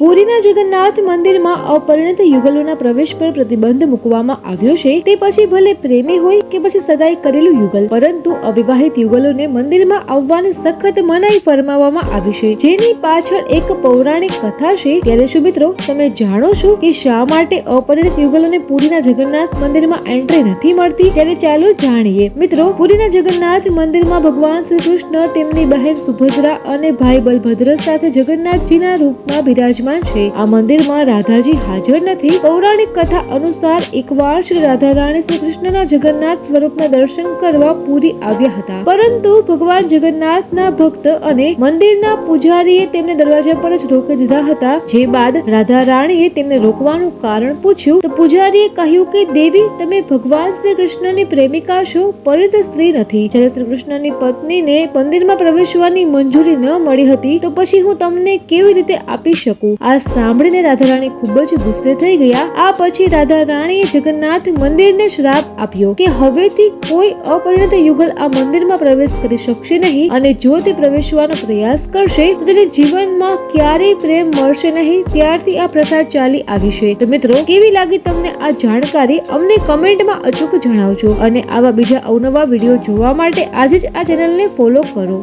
પુરીના જગન્નાથ મંદિરમાં અપરિણત યુગલોના પ્રવેશ પર પ્રતિબંધ મૂકવામાં આવ્યો છે. તે પછી ભલે પ્રેમી હોય કે પછી સગાઈ કરેલું યુગલ, પરંતુ અવિવાહિત યુગલોને મંદિરમાં આવવાની સખત મનાઈ ફરમાવવામાં આવી છે. જેની પાછળ એક પૌરાણિક કથા છે. ત્યારે શું મિત્રો, તમે જાણો છો કે શા માટે અપરિણિત યુગલોને પુરીના જગન્નાથ મંદિરમાં એન્ટ્રી નથી મળતી? ત્યારે ચાલો જાણીએ. મિત્રો, પુરીના જગન્નાથ મંદિરમાં ભગવાન શ્રી કૃષ્ણ, તેમની બહેન સુભદ્રા અને ભાઈ બલભદ્ર સાથે જગન્નાથજીના રૂપમાં બિરાજમાન છે. આ મંદિરમાં રાધાજી હાજર નથી. પૌરાણિક કથા અનુસાર એકવાર શ્રી રાધા રાણી શ્રી કૃષ્ણના જગન્નાથ સ્વરૂપના દર્શન કરવા પુરી આવ્યા હતા. પરંતુ ભગવાન જગન્નાથના ભક્ત અને મંદિરના પૂજારીએ તેમને દરવાજા પર જ રોકી દીધા હતા. જે બાદ રાધા રાણીએ તેમને રોકવાનું કારણ પૂછ્યું. તો પૂજારીએ કહ્યું કે, દેવી, તમે ભગવાન શ્રી કૃષ્ણની પ્રેમિકા છો. પરિત સ્ત્રી નથી. જ્યારે શ્રી કૃષ્ણની પત્નીને મંદિરમાં પ્રવેશવાની મંજૂરી ન મળી હતી, તો પછી હું તમને કેવી રીતે આપી શકું? આ સાંભળીને રાધા રાણી ખૂબ જ ગુસ્સે થઈ ગયા. આ પછી રાધા રાણીએ જગન્નાથ મંદિરને શ્રાપ આપ્યો કે હવેથી કોઈ અપરિણત યુગલ આ મંદિરમાં પ્રવેશ કરી શકશે નહીં અને જો તે પ્રવેશવાનો પ્રયાસ કરશે, તો તેને જીવનમાં ક્યારેય પ્રેમ મળશે નહીં. ત્યારથી આ પ્રથા ચાલી આવી છે. તો મિત્રો, કેવી લાગી તમને આ જાણકારી? અમને કમેન્ટમાં અચૂક જણાવજો અને આવા બીજા અવનવા વીડિયો જોવા માટે આજે જ આ ચેનલને ફોલો કરો.